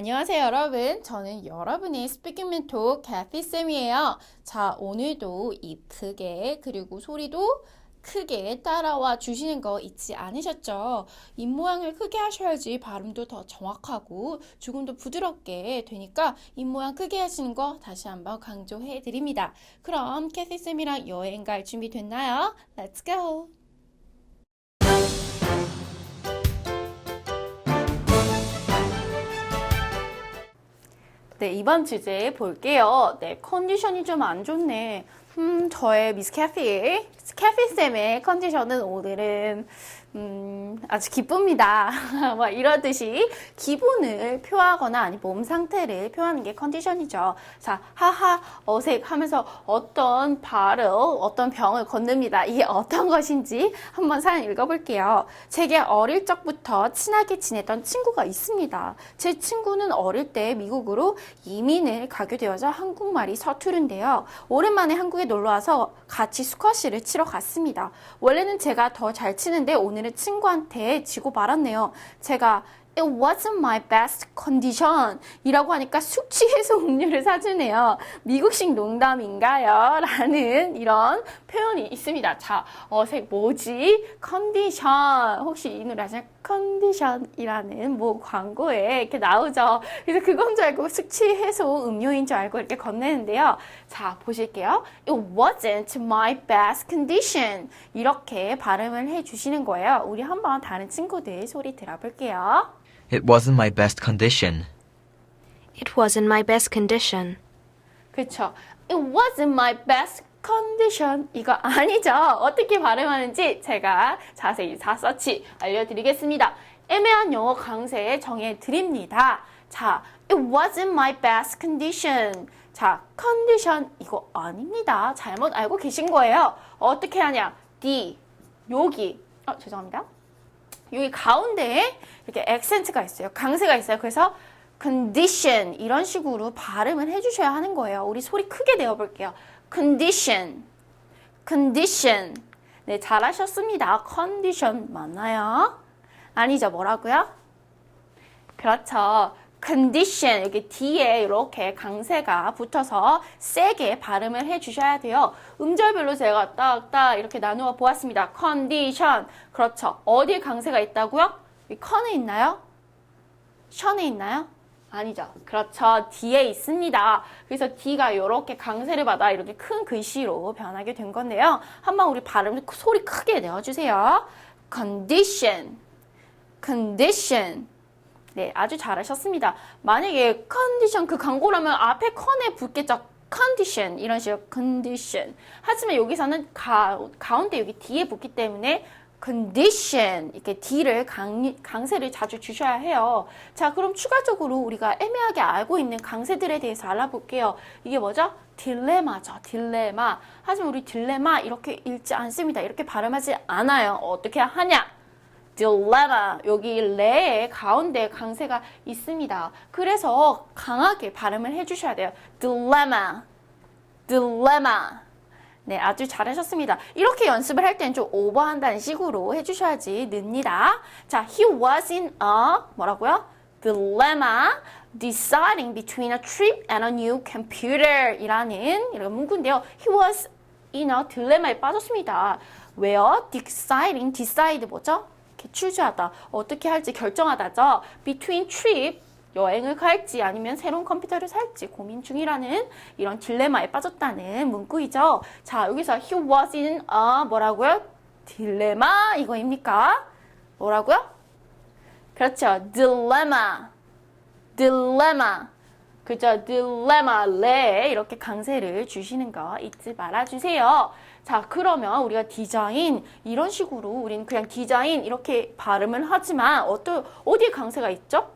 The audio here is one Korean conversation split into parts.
안녕하세요, 여러분. 저는 여러분의 스피킹 멘토 캐피쌤이에요. 자, 오늘도 입 크게, 그리고 소리도 크게 따라와 주시는 거 잊지 않으셨죠? 입 모양을 크게 하셔야지 발음도 더 정확하고 조금 더 부드럽게 되니까 입 모양 크게 하시는 거 다시 한번 강조해 드립니다. 그럼 캐피쌤이랑 여행 갈 준비 됐나요? Let's go! 네, 이번 주제 볼게요. 네, 컨디션이 좀 안 좋네. 음, 저의 미스 캐피, 캐피쌤의 컨디션은 오늘은, 음, 아주 기쁩니다. 뭐 이러듯이 기분을 표하거나 아니 몸 상태를 표하는 게 컨디션이죠. 자, 하하, 어색 하면서 어떤 발을, 어떤 병을 건넵니다. 이게 어떤 것인지 한번 사연 읽어볼게요. 제게 어릴 적부터 친하게 지냈던 친구가 있습니다. 제 친구는 어릴 때 미국으로 이민을 가게 되어서 한국말이 서투른데요. 오랜만에 한국에 놀러 와서 같이 스쿼시를 치러 갔습니다. 원래는 제가 더 잘 치는데 오늘 은 친구한테 지고 말았네요. 제가 It wasn't my best condition 이라고 하니까 숙취해소 음료를 사주네요. 미국식 농담인가요? 라는 이런 표현이 있습니다. 자, 어색 뭐지? 컨디션. 혹시 이 노래 아시나요? 컨디션이라는 뭐 광고에 이렇게 나오죠. 그래서 그건 줄 알고 숙취해소 음료인 줄 알고 이렇게 건네는데요. 자, 보실게요. It wasn't my best condition. 이렇게 발음을 해 주시는 거예요. 우리 한번 다른 친구들 소리 들어볼게요. It wasn't my best condition. It wasn't my best condition. 그쵸. It wasn't my best condition. 이거 아니죠. 어떻게 발음하는지 제가 자세히 사서치 알려드리겠습니다. 애매한 영어 강세 정해드립니다. 자, it wasn't my best condition. 자, condition 이거 아닙니다. 잘못 알고 계신 거예요. 어떻게 하냐? D, 여기. 어, 죄송합니다. 여기 가운데에 이렇게 액센트가 있어요. 강세가 있어요. 그래서 condition 이런 식으로 발음을 해주셔야 하는 거예요. 우리 소리 크게 내어볼게요. condition, condition. 네, 잘하셨습니다. condition 맞나요? 아니죠. 뭐라고요? 그렇죠. Condition 여기 뒤에 이렇게 강세가 붙어서 세게 발음을 해 주셔야 돼요. 음절별로 제가 딱딱 이렇게 나누어 보았습니다. condition 그렇죠. 어디에 강세가 있다고요? 이 컨에 있나요? 션에 있나요? 아니죠. 그렇죠. 뒤에 있습니다. 그래서 D가 이렇게 강세를 받아 이렇게 큰 글씨로 변하게 된 건데요. 한번 우리 발음 소리 크게 내어주세요. condition, condition. 네, 아주 잘하셨습니다. 만약에 컨디션 그 광고라면 앞에 컨에 붙겠죠. 컨디션 이런 식으로 컨디션. 하지만 여기서는 가, 가운데 여기 뒤에 붙기 때문에 condition 이렇게 D를 강, 강세를 자주 주셔야 해요. 자, 그럼 추가적으로 우리가 애매하게 알고 있는 강세들에 대해서 알아볼게요. 이게 뭐죠? 딜레마죠. 딜레마. 하지만 우리 딜레마 이렇게 읽지 않습니다. 이렇게 발음하지 않아요. 어떻게 하냐? 딜레마 여기 레의 가운데 강세가 있습니다. 그래서 강하게 발음을 해주셔야 돼요. 딜레마, 딜레마. 네, 아주 잘하셨습니다. 이렇게 연습을 할땐좀 오버한다는 식으로 해주셔야지 늡니다. 자, he was in a 뭐라고요? dilemma deciding between a trip and a new computer 이라는 이런 문구인데요. he was in a dilemma에 빠졌습니다. 왜요? deciding, decide 뭐죠? 추주하다. 어떻게 할지 결정하다죠. between trip 여행을 갈지 아니면 새로운 컴퓨터를 살지 고민 중이라는 이런 딜레마에 빠졌다는 문구이죠. 자, 여기서 he was in a 뭐라고요? 딜레마 이거입니까? 뭐라고요? 그렇죠. dilemma. dilemma. 그죠? dilemma 레 이렇게 강세를 주시는 거 잊지 말아 주세요. 자, 그러면 우리가 디자인 이런 식으로 우리는 그냥 디자인 이렇게 발음을 하지만 어떤 어디에 강세가 있죠?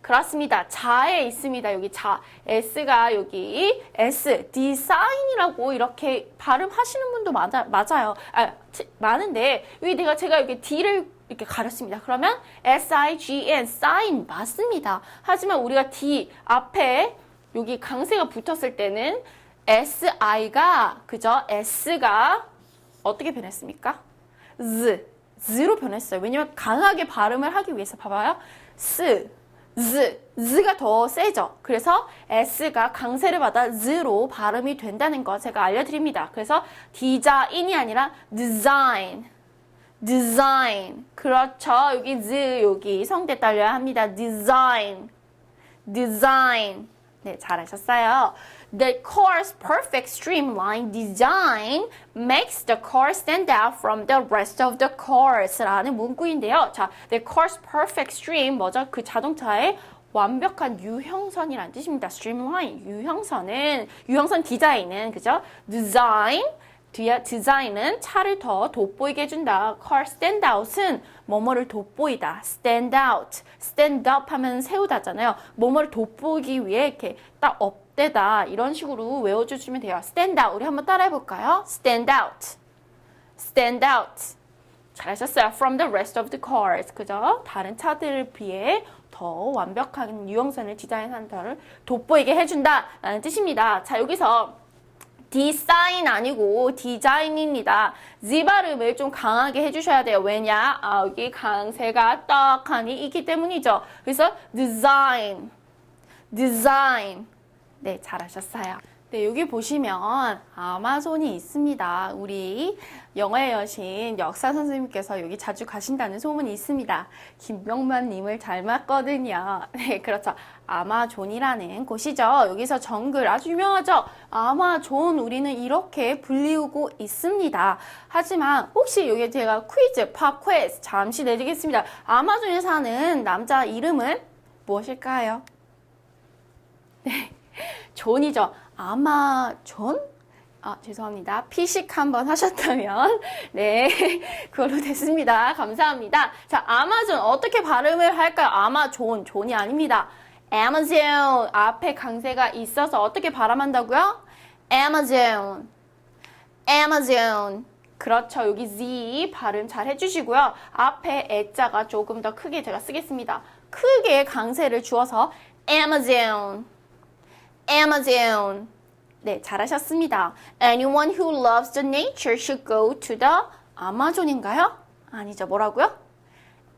그렇습니다. 자에 있습니다. 여기 자. S가 여기 S, design이라고 이렇게 발음하시는 분도 맞아, 맞아요. 아, 치, 많은데 여기 내가 제가 여기 D를 이렇게 가렸습니다. 그러면 S-I-G-N, sign 맞습니다. 하지만 우리가 D 앞에 여기 강세가 붙었을 때는 S-I가 그죠? S가 어떻게 변했습니까? Z, Z로 변했어요. 왜냐면 강하게 발음을 하기 위해서 봐봐요. S, z, z가 더 세죠. 그래서 s가 강세를 받아 z로 발음이 된다는 거 제가 알려드립니다. 그래서 디자인이 아니라 design, design. 그렇죠. 여기 z 여기 성대 딸려야 합니다. design, design. 네, 잘 하셨어요. The car's perfect streamlined design makes the car stand out from the rest of the cars 라는 문구인데요. 자, the car's perfect stream, 뭐죠? 그 자동차의 완벽한 유형선이라는 뜻입니다. streamline, 유형선은, 유형선 디자인은, 그죠? design, 디자인은 차를 더 돋보이게 해준다. car stand out은 뭐뭐를 돋보이다. stand out, stand up 하면 세우다잖아요. 뭐뭐를 돋보이기 위해 이렇게 딱 업 되다. 이런 식으로 외워주시면 돼요. stand out. 우리 한번 따라해 볼까요? stand out, stand out. 잘하셨어요. From the rest of the cars. 그죠? 다른 차들을 비해 더 완벽한 유형선을 디자인한 터를 돋보이게 해준다. 라는 뜻입니다. 자, 여기서 디사인 아니고 디자인입니다. Z 발음을 좀 강하게 해주셔야 돼요. 왜냐? 아, 여기 강세가 떡하니 있기 때문이죠. 그래서 design, design. 네, 잘하셨어요. 네, 여기 보시면 아마존이 있습니다. 우리 영어의 여신 역사 선생님께서 여기 자주 가신다는 소문이 있습니다. 김명만님을 닮았거든요. 네, 그렇죠. 아마존이라는 곳이죠. 여기서 정글 아주 유명하죠. 아마존 우리는 이렇게 불리우고 있습니다. 하지만 혹시 여기 제가 퀴즈, 팝 퀴즈 잠시 내드리겠습니다. 아마존에 사는 남자 이름은 무엇일까요? 존이죠. 아마 존? 아, 죄송합니다. 피식 한번 하셨다면, 네, 그걸로 됐습니다. 감사합니다. 자, 아마존 어떻게 발음을 할까요? 아마존, 존이 아닙니다. Amazon 앞에 강세가 있어서 어떻게 발음한다고요? Amazon, Amazon. 그렇죠. 여기 Z 발음 잘 해주시고요. 앞에 애자가 조금 더 크게 제가 쓰겠습니다. 크게 강세를 주어서 Amazon. Amazon. 네, 잘하셨습니다. Anyone who loves the nature should go to the Amazon인가요? 아니죠. 뭐라고요?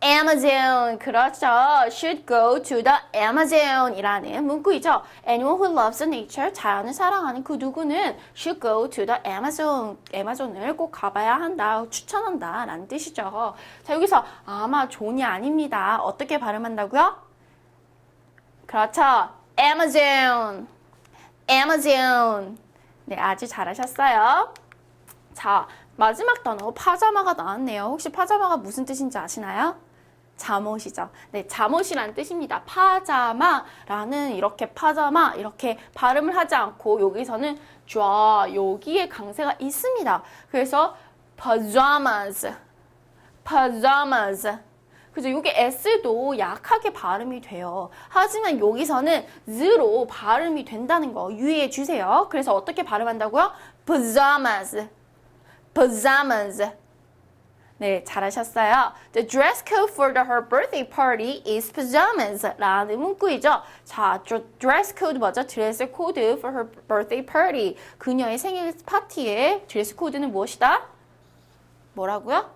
Amazon. 그렇죠. should go to the Amazon이라는 문구이죠. Anyone who loves the nature, 자연을 사랑하는 그 누구는 should go to the Amazon. 애마존을 꼭 가봐야 한다. 추천한다. 라는 뜻이죠. 자, 여기서 아마존이 아닙니다. 어떻게 발음한다고요? 그렇죠. Amazon. Amazon. 네, 아주 잘하셨어요. 자, 마지막 단어 파자마가 나왔네요. 혹시 파자마가 무슨 뜻인지 아시나요? 잠옷이죠. 네, 잠옷이라는 뜻입니다. 파자마라는 이렇게 파자마 이렇게 발음을 하지 않고 여기서는 좌 여기에 강세가 있습니다. 그래서 pajamas, pajamas. 그죠? 이게 S도 약하게 발음이 돼요. 하지만 여기서는 Z로 발음이 된다는 거 유의해 주세요. 그래서 어떻게 발음한다고요? pajamas, pajamas. 네, 잘하셨어요. The dress code for the, her birthday party is pajamas 라는 문구이죠. 자, 저 dress code 뭐죠? 드레스 코드 for her birthday party. 그녀의 생일 파티의 드레스 코드는 무엇이다? 뭐라고요?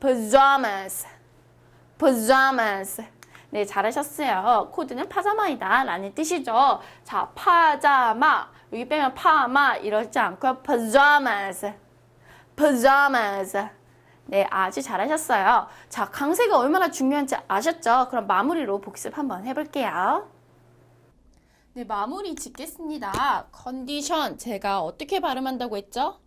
pajamas. Pajamas. 네, 잘하셨어요. 코드는 파자마이다 라는 뜻이죠. 자, 파자마. 여기 빼면 파마 이러지 않고요. pajamas. pajamas. 네, 아주 잘하셨어요. 자, 강세가 얼마나 중요한지 아셨죠? 그럼 마무리로 복습 한번 해볼게요. 네, 마무리 짓겠습니다. 컨디션 제가 어떻게 발음한다고 했죠?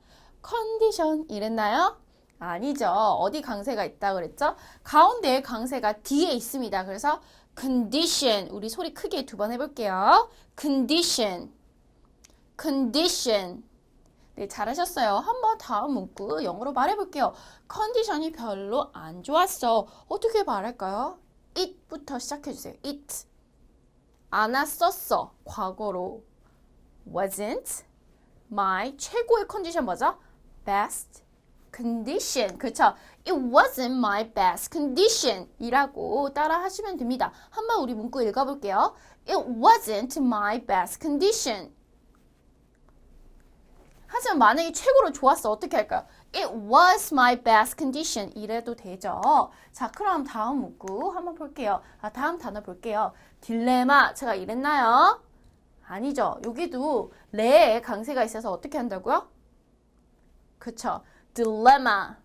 컨디션 이랬나요? 아니죠. 어디 강세가 있다 그랬죠? 가운데에 강세가 뒤에 있습니다. 그래서 condition 우리 소리 크게 두 번 해볼게요. condition, condition. 네, 잘하셨어요. 한번 다음 문구 영어로 말해볼게요. 컨디션이 별로 안 좋았어. 어떻게 말할까요? it부터 시작해주세요. it. 안 왔었어. 과거로. wasn't. my 최고의 컨디션 뭐죠? best condition. 그쵸? It wasn't my best condition. 이라고 따라 하시면 됩니다. 한번 우리 문구 읽어볼게요. It wasn't my best condition. 하지만 만약에 최고로 좋았어. 어떻게 할까요? It was my best condition. 이래도 되죠. 자, 그럼 다음 문구 한번 볼게요. 아, 다음 단어 볼게요. 딜레마. 제가 이랬나요? 아니죠. 여기도 레에 강세가 있어서 어떻게 한다고요? 그쵸. Dilemma.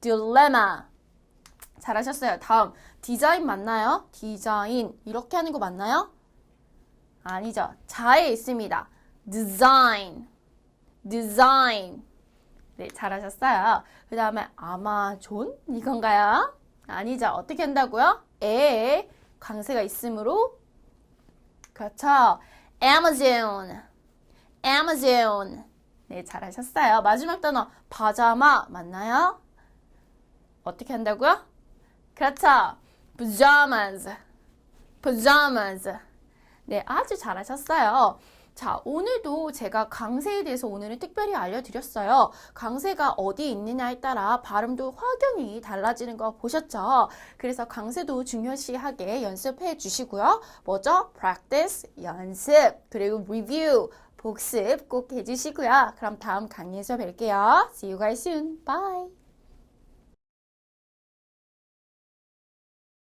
dilemma. 잘하셨어요. 다음. 디자인 맞나요? 디자인. 이렇게 하는 거 맞나요? 아니죠. 자에 있습니다. design. design. 네, 잘하셨어요. 그 다음에 아마존? 이건가요? 아니죠. 어떻게 한다고요? 에 강세가 있으므로 그렇죠. Amazon. Amazon. 네, 잘하셨어요. 마지막 단어 파자마 맞나요? 어떻게 한다고요? 그렇죠. pajamas. pajamas. 네, 아주 잘하셨어요. 자, 오늘도 제가 강세에 대해서 오늘은 특별히 알려드렸어요. 강세가 어디 있느냐에 따라 발음도 확연히 달라지는 거 보셨죠? 그래서 강세도 중요시하게 연습해 주시고요. 뭐죠? practice, 연습, 그리고 review, 복습 꼭 해주시고요. 그럼 다음 강의에서 뵐게요. See you guys soon. Bye.